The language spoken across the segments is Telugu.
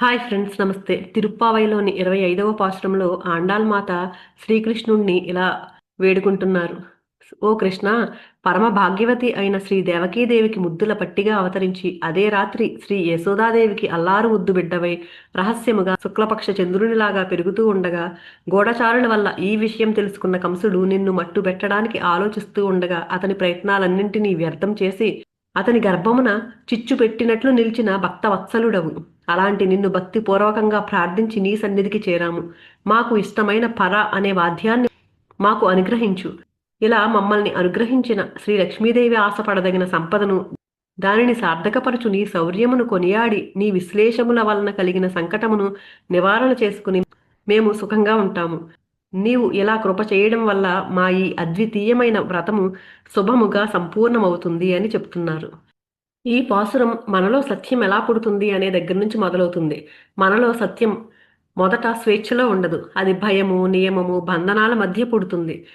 హాయ్ ఫ్రెండ్స్ నమస్తే. తిరుప్పావైలోని ఇరవై ఐదవ పాశ్రంలో ఆండాల్మాత శ్రీకృష్ణుణ్ణి ఇలా వేడుకుంటున్నారు. ఓ కృష్ణ పరమ భాగ్యవతి అయిన శ్రీ దేవకీదేవికి ముద్దుల పట్టిగా అవతరించి అదే రాత్రి శ్రీ యశోదాదేవికి అల్లారు ముద్దు బిడ్డవై రహస్యముగా శుక్లపక్ష చంద్రునిలాగా పెరుగుతూ ఉండగా గోడచారుల వల్ల ఈ విషయం తెలుసుకున్న కంసుడు నిన్ను మట్టు పెట్టడానికి ఆలోచిస్తూ ఉండగా అతని ప్రయత్నాలన్నింటినీ వ్యర్థం చేసి అతని గర్భమున చిచ్చు పెట్టినట్లు నిలిచిన భక్తవత్సలుడవు. అలాంటి నిన్ను భక్తిపూర్వకంగా ప్రార్థించి నీ సన్నిధికి చేరాము. మాకు ఇష్టమైన పర అనే వాద్యాన్ని మాకు అనుగ్రహించు. ఇలా మమ్మల్ని అనుగ్రహించిన శ్రీ లక్ష్మీదేవి ఆశపడదగిన సంపదను దానిని సార్థకపరచు నీ శౌర్యమును కొనియాడి నీ విశ్లేషముల వలన కలిగిన సంకటమును నివారణ చేసుకుని మేము సుఖంగా ఉంటాము. నీవు ఇలా కృప చేయడం వల్ల మా ఈ అద్వితీయమైన వ్రతము శుభముగా సంపూర్ణమవుతుంది అని చెప్తున్నారు. ఈ పాసురం మనలో సత్యం ఎలా పుడుతుంది అనే దగ్గర నుంచి మొదలవుతుంది. మనలో సత్యం మొదట స్వేచ్ఛలో ఉండదు. అది భయము నియమము బంధనాల మధ్య పుడుతుంది.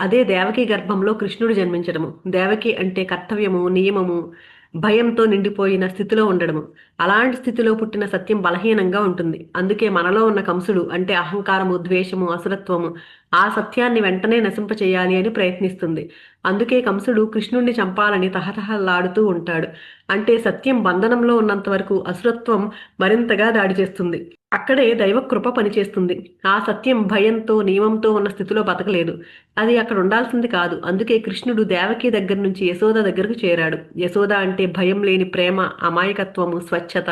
అదే దేవకి గర్భంలో కృష్ణుడు జన్మించడము. దేవకి అంటే కర్తవ్యము నియమము భయంతో నిండిపోయిన స్థితిలో ఉండడము. అలాంటి స్థితిలో పుట్టిన సత్యం బలహీనంగా ఉంటుంది. అందుకే మనలో ఉన్న కంసుడు అంటే అహంకారము ద్వేషము అసురత్వము ఆ సత్యాన్ని వెంటనే నశింపచేయాలి అని ప్రయత్నిస్తుంది. అందుకే కంసుడు కృష్ణుణ్ణి చంపాలని తహతహలాడుతూ ఉంటాడు. అంటే సత్యం బంధనంలో ఉన్నంత వరకు అసురత్వం మరింతగా దాడి చేస్తుంది. అక్కడే దైవకృప పనిచేస్తుంది. ఆ సత్యం భయంతో నియమంతో ఉన్న స్థితిలో బతకలేదు. అది అక్కడ ఉండాల్సింది కాదు. అందుకే కృష్ణుడు దేవకి దగ్గర నుంచి యశోద దగ్గరకు చేరాడు. యశోద అంటే భయం లేని ప్రేమ అమాయకత్వము స్వచ్ఛత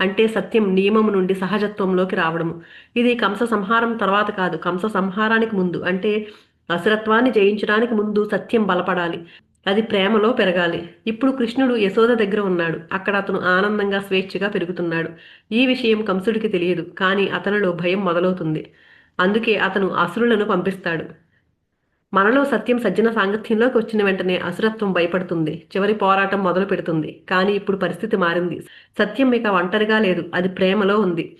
అంటే సత్యం నియమము నుండి సహజత్వంలోకి రావడము. ఇది కంస సంహారం తర్వాత కాదు. కంస సంహారానికి ముందు. అంటే అసురత్వాన్ని జయించడానికి ముందు సత్యం బలపడాలి. అది ప్రేమలో పెరగాలి. ఇప్పుడు కృష్ణుడు యశోద దగ్గర ఉన్నాడు. అక్కడ అతను ఆనందంగా స్వేచ్ఛగా పెరుగుతున్నాడు. ఈ విషయం కంసుడికి తెలియదు. కానీ అతనిలో భయం మొదలవుతుంది. అందుకే అతను అసురులను పంపిస్తాడు. మనలో సత్యం సజ్జన సాంగత్యంలోకి వచ్చిన వెంటనే అసురత్వం భయపడుతుంది. చివరి పోరాటం మొదలు పెడుతుంది. కానీ ఇప్పుడు పరిస్థితి మారింది. సత్యం ఇక ఒంటరిగా లేదు. అది ప్రేమలో ఉంది.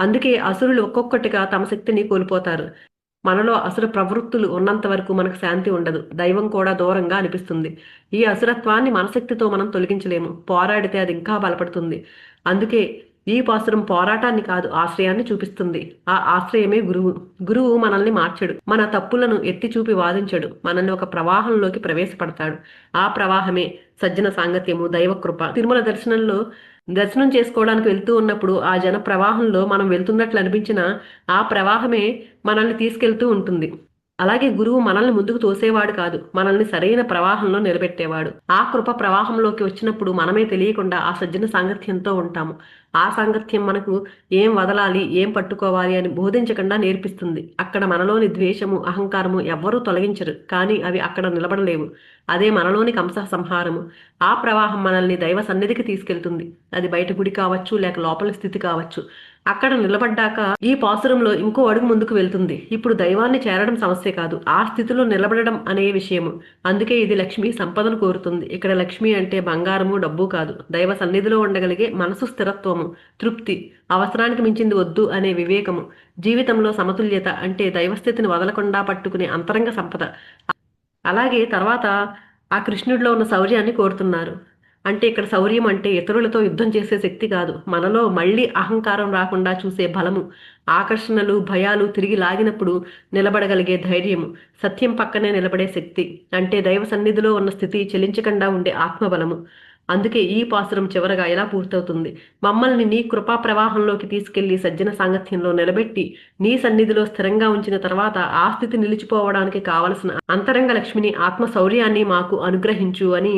అందుకే అసురులు ఒక్కొక్కటిగా తమ శక్తిని కోల్పోతారు. మనలో అసుర ప్రవృత్తులు ఉన్నంత వరకు మనకు శాంతి ఉండదు. దైవం కూడా దూరంగా అనిపిస్తుంది. ఈ అసురత్వాన్ని మనశక్తితో మనం తొలగించలేము. పోరాడితే అది ఇంకా బలపడుతుంది. అందుకే ఈ పాసురం పోరాటాన్ని కాదు ఆశ్రయాన్ని చూపిస్తుంది. ఆ ఆశ్రయమే గురువు. గురువు మనల్ని మార్చడు. మన తప్పులను ఎత్తి చూపి వాదించడు. మనల్ని ఒక ప్రవాహంలోకి ప్రవేశపడతాడు. ఆ ప్రవాహమే సజ్జన సాంగత్యము దైవకృప తిరుమల దర్శనంలో దర్శనం చేసుకోవడానికి వెళ్తూ ఉన్నప్పుడు ఆ జన ప్రవాహంలో మనం వెళ్తున్నట్లు అనిపించిన ఆ ప్రవాహమే మనల్ని తీసుకెళ్తూ ఉంటుంది. అలాగే గురువు మనల్ని ముందుకు తోసేవాడు కాదు. మనల్ని సరైన ప్రవాహంలో నిలబెట్టేవాడు. ఆ కృప ప్రవాహంలోకి వచ్చినప్పుడు మనమే తెలియకుండా ఆ సజ్జన సాంగత్యంతో ఉంటాము. ఆ సాంగత్యం మనకు ఏం వదలాలి ఏం పట్టుకోవాలి అని బోధించకుండా నేర్పిస్తుంది. అక్కడ మనలోని ద్వేషము అహంకారము ఎవ్వరూ తొలగించరు. కానీ అవి అక్కడ నిలబడలేవు. అదే మనలోని కంస సంహారము ఆ ప్రవాహం మనల్ని దైవ సన్నిధికి తీసుకెళ్తుంది. అది బయట గుడి కావచ్చు లేక లోపల స్థితి కావచ్చు. అక్కడ నిలబడ్డాక ఈ పాసురంలో ఇంకో అడుగు ముందుకు వెళ్తుంది. ఇప్పుడు దైవాన్ని చేరడం సమస్య కాదు. ఆ స్థితిలో నిలబడడం అనే విషయము. అందుకే ఇది లక్ష్మి సంపదను కోరుతుంది. ఇక్కడ లక్ష్మి అంటే బంగారము డబ్బు కాదు. దైవ సన్నిధిలో ఉండగలిగే మనసు స్థిరత్వము తృప్తి. అవసరానికి మించింది వద్దు అనే వివేకము. జీవితంలో సమతుల్యత అంటే దైవస్థితిని వదలకుండా పట్టుకునే అంతరంగ సంపద. అలాగే తర్వాత ఆ కృష్ణుడిలో ఉన్న శౌర్యాన్ని కోరుతున్నారు. అంటే ఇక్కడ శౌర్యం అంటే ఇతరులతో యుద్ధం చేసే శక్తి కాదు. మనలో మళ్ళీ అహంకారం రాకుండా చూసే బలము. ఆకర్షణలు భయాలు తిరిగి లాగినప్పుడు నిలబడగలిగే ధైర్యము. సత్యం పక్కనే నిలబడే శక్తి. అంటే దైవ సన్నిధిలో ఉన్న స్థితి చెలించకుండా ఉండే ఆత్మబలము. అందుకే ఈ పాసురం చివరగా ఎలా పూర్తవుతుంది? మమ్మల్ని నీ కృపా ప్రవాహంలోకి తీసుకెళ్ళి సజ్జన సాంగత్యంలో నిలబెట్టి నీ సన్నిధిలో స్థిరంగా ఉంచిన తర్వాత ఆ స్థితి నిలిచిపోవడానికి కావలసిన అంతరంగ లక్ష్మిని ఆత్మ శౌర్యాన్ని మాకు అనుగ్రహించు అని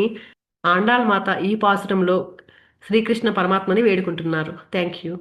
ఆండాల్ మాత ఈ పాసురంలో శ్రీకృష్ణ పరమాత్మని వేడుకుంటున్నారు. Thank you.